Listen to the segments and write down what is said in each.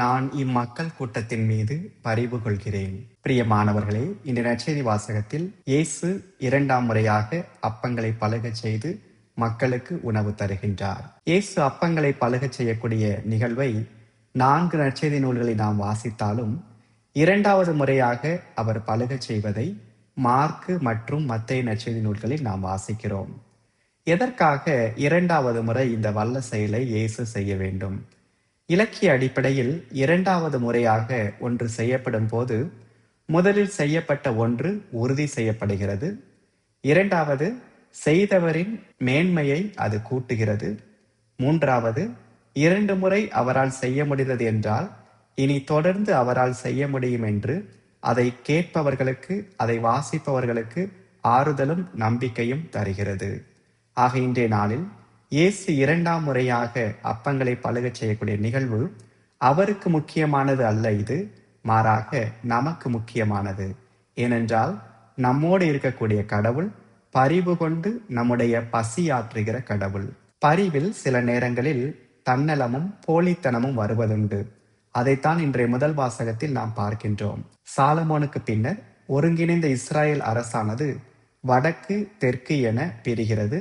நான் இம்மக்கள் கூட்டத்தின் மீது பரிவு கொள்கிறேன். பிரியமானவர்களே இந்த நச்செய்தி வாசகத்தில் இயேசு இரண்டாம் முறையாக அப்பங்களை பழகச் செய்து மக்களுக்கு உணவு தருகின்றார். இயேசு அப்பங்களை பழகச் செய்யக்கூடிய நிகழ்வை நான்கு நற்செய்தி நூல்களை நாம் வாசித்தாலும் இரண்டாவது முறையாக அவர் பழகச் செய்வதை மார்க்கு மற்றும் மத்திய நற்செய்தி நூல்களில் நாம் வாசிக்கிறோம். எதற்காக இரண்டாவது முறை இந்த வல்ல செயலை இயேசு செய்ய வேண்டும்? இலக்கிய அடிப்படையில் இரண்டாவது முறையாக ஒன்று செய்யப்படும் போது முதலில் செய்யப்பட்ட ஒன்று உறுதி செய்யப்படுகிறது. இரண்டாவது செய்தவரின் மேன்மையை அது கூட்டுகிறது. மூன்றாவது இரண்டு முறை அவரால் செய்ய முடிந்தது என்றால் இனி தொடர்ந்து அவரால் செய்ய முடியும் என்று அதை கேட்பவர்களுக்கு அதை வாசிப்பவர்களுக்கு ஆறுதலும் நம்பிக்கையும் தருகிறது. ஆக இன்றைய நாளில் இயேசு இரண்டாம் முறையாக அப்பங்களை பழுகச் செய்யக்கூடிய நிகழ்வு அவருக்கு முக்கியமானது அல்ல இது மாறாக நமக்கு முக்கியமானது. ஏனென்றால் நம்மோடு இருக்கக்கூடிய கடவுள் பரிவு கொண்டு நம்முடைய பசியாற்றுகிற கடவுள். பரிவில் சில நேரங்களில் தன்னலமும் போலித்தனமும் வருவதுண்டு. அதைத்தான் இன்றைய முதல் வாசகத்தில் நாம் பார்க்கின்றோம். சாலமோனுக்கு பின்னர் ஒருங்கிணைந்த இஸ்ராயல் அரசானது வடக்கு தெற்கு என பிரிகிறது.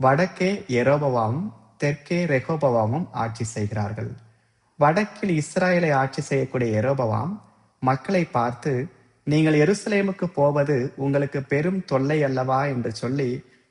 வடக்கே எரோபவாமும் தெற்கே ரெகோபவாமும் ஆட்சி செய்கிறார்கள். வடக்கில் இஸ்ராயலை ஆட்சி செய்யக்கூடிய எரோபவாம் மக்களை பார்த்து நீங்கள் எருசலேமுக்கு போவது உங்களுக்கு பெரும் தொல்லை அல்லவா? என்று சொல்லி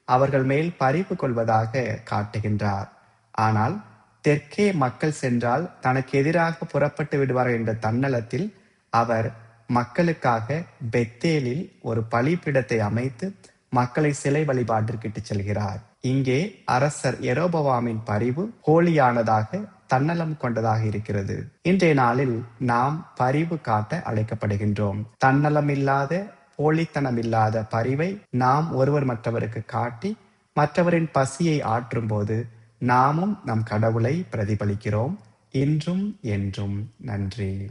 அவர்கள் மேல் பறிப்பு கொள்வதாக காட்டுகின்றார். ஆனால் தெற்கே மக்கள் சென்றால் தனக்கு எதிராக புறப்பட்டு விடுவார்கள் என்ற தன்னலத்தில் அவர் மக்களுக்காக பெத்தேலில் ஒரு பலிப்பிடத்தை அமைத்து மக்களை சிலை வழிபாட்டிற்கிட்டு செல்கிறார். இங்கே அரசர் எரோபவாமின் பரிவு ஹோலியானதாக தன்னலம் கொண்டதாக இருக்கிறது. இன்றைய நாளில் நாம் பரிவு காட்ட அழைக்கப்படுகின்றோம். தன்னலம் இல்லாத போலித்தனம் இல்லாத பரிவை நாம் ஒருவர் மற்றவருக்கு காட்டி மற்றவரின் பசியை ஆற்றும் போது நாமும் நம் கடவுளை பிரதிபலிக்கிறோம். இன்றும் என்றும். நன்றி.